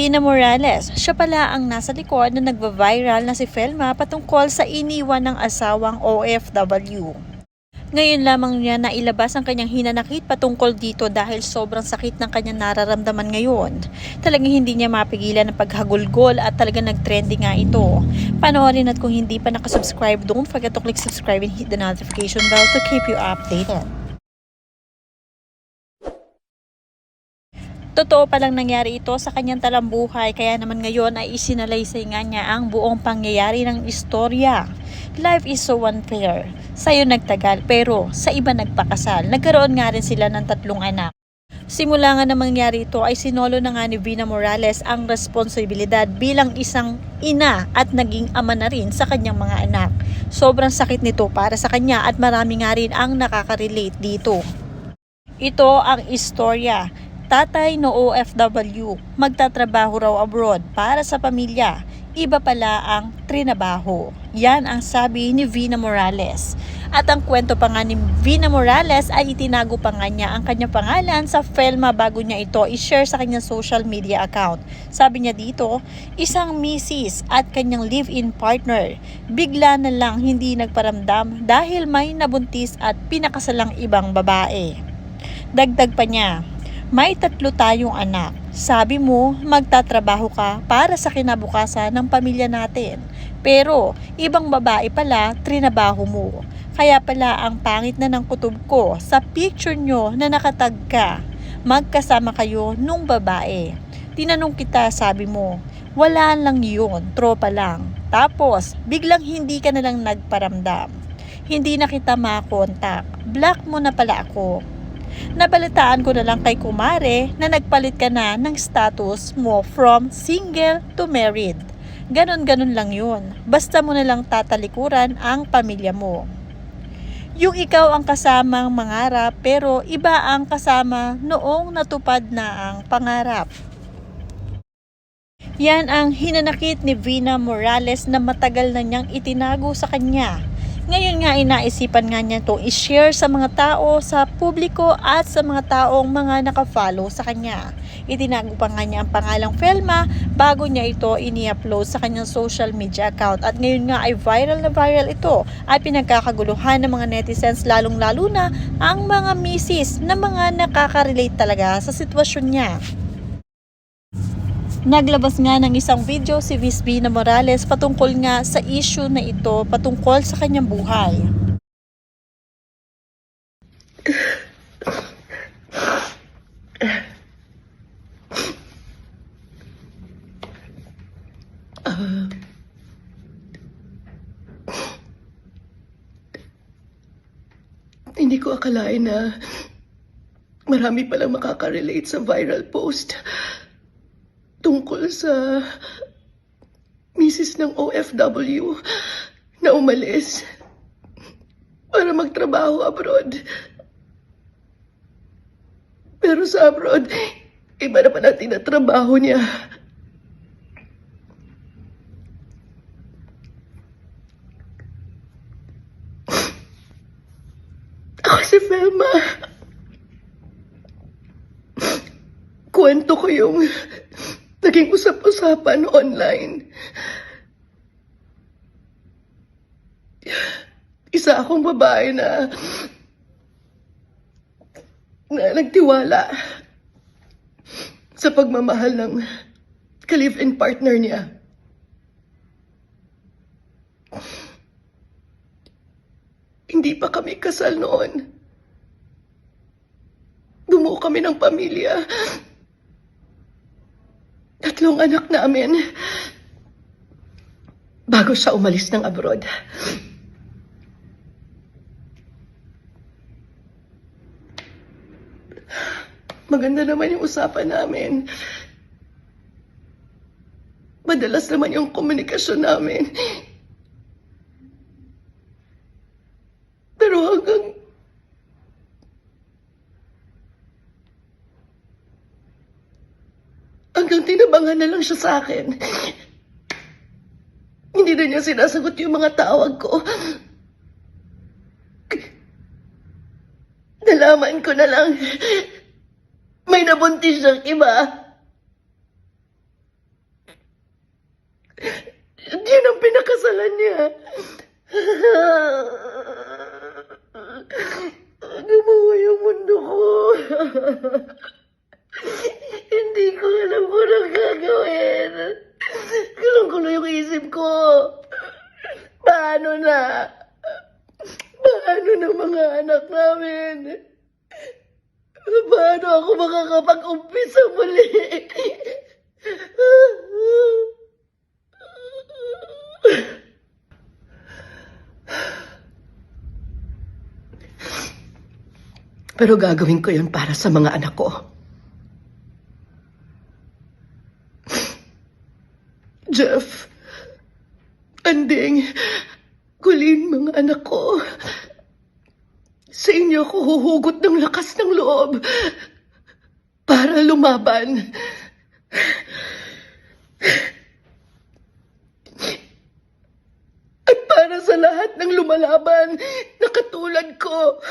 Vina Morales. Siya pala ang nasa likod na nagva-viral na si Felma patungkol sa iniwan ng asawang OFW. Ngayon lamang niya nailabas ang kanyang hinanakit patungkol dito dahil sobrang sakit ng kanyang nararamdaman ngayon. Talagang hindi niya mapigilan ang paghagulgol at talagang nag-trending nga ito. Panoorin at kung hindi pa nakasubscribe, don't forget to click subscribe and hit the notification bell to keep you updated. Totoo palang nangyari ito sa kanyang talambuhay kaya naman ngayon ay isinalaysay nga niya ang buong pangyayari ng istorya. Life is so unfair. Sa'yo nagtagal pero sa iba nagpakasal. Nagkaroon nga rin sila ng tatlong anak. Simula nga na mangyari ito ay sinolo na nga ni Vina Morales ang responsibilidad bilang isang ina at naging ama na rin sa kanyang mga anak. Sobrang sakit nito para sa kanya at marami nga rin ang nakaka-relate dito. Ito ang istorya. Tatay no OFW, magtatrabaho raw abroad para sa pamilya. Iba pala ang trinabaho. Yan ang sabi ni Vina Morales. At ang kwento pa nga ni Vina Morales ay itinago pa nga niya ang kanyang pangalan sa Felma bago niya ito i-share sa kanyang social media account. Sabi niya dito, isang misis at kanyang live-in partner bigla na lang hindi nagparamdam dahil may nabuntis at pinakasalang ibang babae. Dagdag pa niya, may tatlo tayong anak. Sabi mo, magtatrabaho ka para sa kinabukasan ng pamilya natin. Pero, ibang babae pala, trinabaho mo. Kaya pala ang pangit na ng kutob ko sa picture nyo na nakatag ka. Magkasama kayo nung babae. Tinanong kita, sabi mo, wala lang yun, tropa lang. Tapos, biglang hindi ka na lang nagparamdam. Hindi na kita makontak. Block mo na pala ako. Nabalitaan ko na lang kay Kumare na nagpalit ka na ng status mo from single to married. Ganon-ganon lang yun. Basta mo na lang tatalikuran ang pamilya mo. Yung ikaw ang kasamang mangarap pero iba ang kasama noong natupad na ang pangarap. Yan ang hinanakit ni Vina Morales na matagal na niyang itinago sa kanya. Ngayon nga inaisipan nga niya itong i-share sa mga tao, sa publiko at sa mga taong mga nakafollow sa kanya. Itinago pa nga niya ang pangalang Felma bago niya ito ini-upload sa kanyang social media account. At ngayon nga ay viral na viral ito at pinagkakaguluhan ng mga netizens lalong lalo na ang mga misis na mga nakaka-relate talaga sa sitwasyon niya. Naglabas nga ng isang video si Miss Vina Morales patungkol nga sa issue na ito patungkol sa kanyang buhay. Hindi ko akalain na marami palang makaka-relate sa viral post tungkol sa misis ng OFW na umalis para magtrabaho abroad. Pero sa abroad, iba na pa natin na trabaho niya. Ako si Felma. Kwento ko yung naging usap-usapan online. Isa akong babae na na nagtiwala sa pagmamahal ng ka-live-in partner niya. Hindi pa kami kasal noon. Bumuo kami ng pamilya. Tatlong anak namin. Bago siya umalis ng abroad. Maganda naman yung usapan namin. Madalas naman yung komunikasyon namin. Pero hanggang... Hanggang tinabangan na lang siya sa akin. Hindi na niya sinasagot yung mga tawag ko. Nalaman ko na lang, may nabuntis siyang iba. Yun ang pinakasalan niya. Gumawa yung mundo ko. Hindi ko alam kung anong gagawin. Kulong-kulo yung isip ko. Paano na? Paano na mga anak namin? Paano ako makakapag-umpisa muli? Pero gagawin ko yun para sa mga anak ko. Jeff, Anding, Kulin, mga anak ko. Sa inyo ako huhugot ng lakas ng loob para lumaban. At para sa lahat ng lumalaban na katulad ko.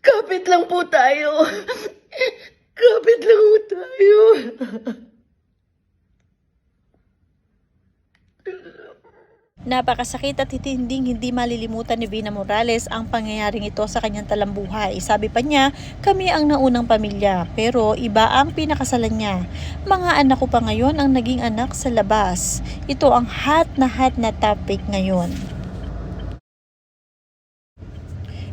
Kapit lang po tayo. Kapit lang po tayo. Napakasakit at hitinding hindi malilimutan ni Vina Morales ang pangyayaring ito sa kanyang talambuhay. Sabi pa niya, kami ang naunang pamilya, pero iba ang pinakasalan niya. Mga anak ko pa ngayon ang naging anak sa labas. Ito ang hot na hot na topic ngayon.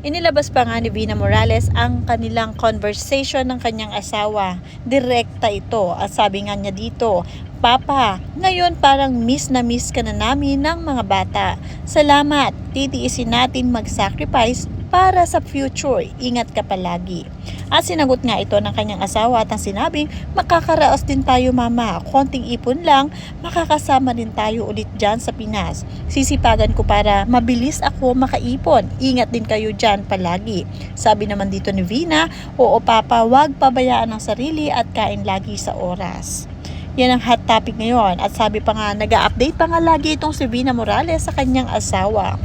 Inilabas pa nga ni Vina Morales ang kanilang conversation ng kanyang asawa. Direkta ito at sabi nga niya dito, Papa, ngayon parang miss na miss ka na namin ng mga bata. Salamat, titiisin natin mag-sacrifice para sa future. Ingat ka palagi. At sinagot nga ito ng kanyang asawa at ang sinabing, makakaraos din tayo mama. Konting ipon lang, makakasama din tayo ulit dyan sa Pinas. Sisipagan ko para mabilis ako makaipon. Ingat din kayo dyan palagi. Sabi naman dito ni Vina, oo papa, wag pabayaan ang sarili at kain lagi sa oras. Yan ang hot topic ngayon. At sabi pa nga, nag update pa nga lagi itong si Vina Morales sa kanyang asawa.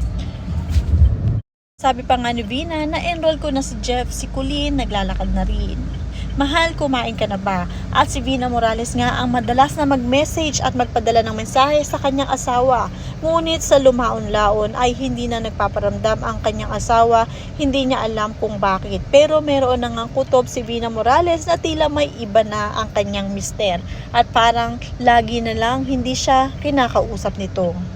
Sabi pa nga ni Vina, na-enroll ko na si Jeff, si Colleen, naglalakad na rin. Mahal, kumain ka na ba? At si Vina Morales nga ang madalas na mag-message at magpadala ng mensahe sa kanyang asawa. Ngunit sa lumaon-laon ay hindi na nagpaparamdam ang kanyang asawa, hindi niya alam kung bakit. Pero meron na ngang kutob si Vina Morales na tila may iba na ang kanyang mister. At parang lagi na lang hindi siya kinakausap nito.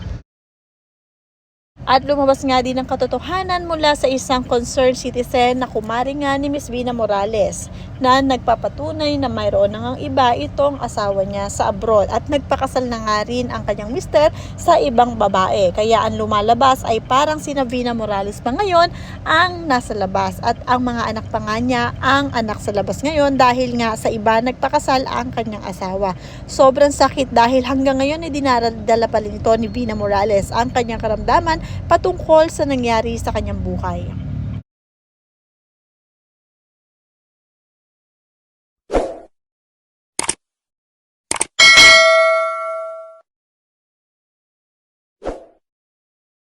At lumabas nga din ang katotohanan mula sa isang concerned citizen na kumari nga ni Miss Vina Morales na nagpapatunay na mayroon ngang iba itong asawa niya sa abroad at nagpakasal na nga rin ang kanyang mister sa ibang babae. Kaya ang lumalabas ay parang si Vina Morales pa ngayon ang nasa labas at ang mga anak pa nga niya ang anak sa labas ngayon dahil nga sa iba nagpakasal ang kanyang asawa. Sobrang sakit dahil hanggang ngayon ay dinaradala pa rin ito ni Vina Morales ang kanyang karamdaman patungkol sa nangyari sa kanyang buhay.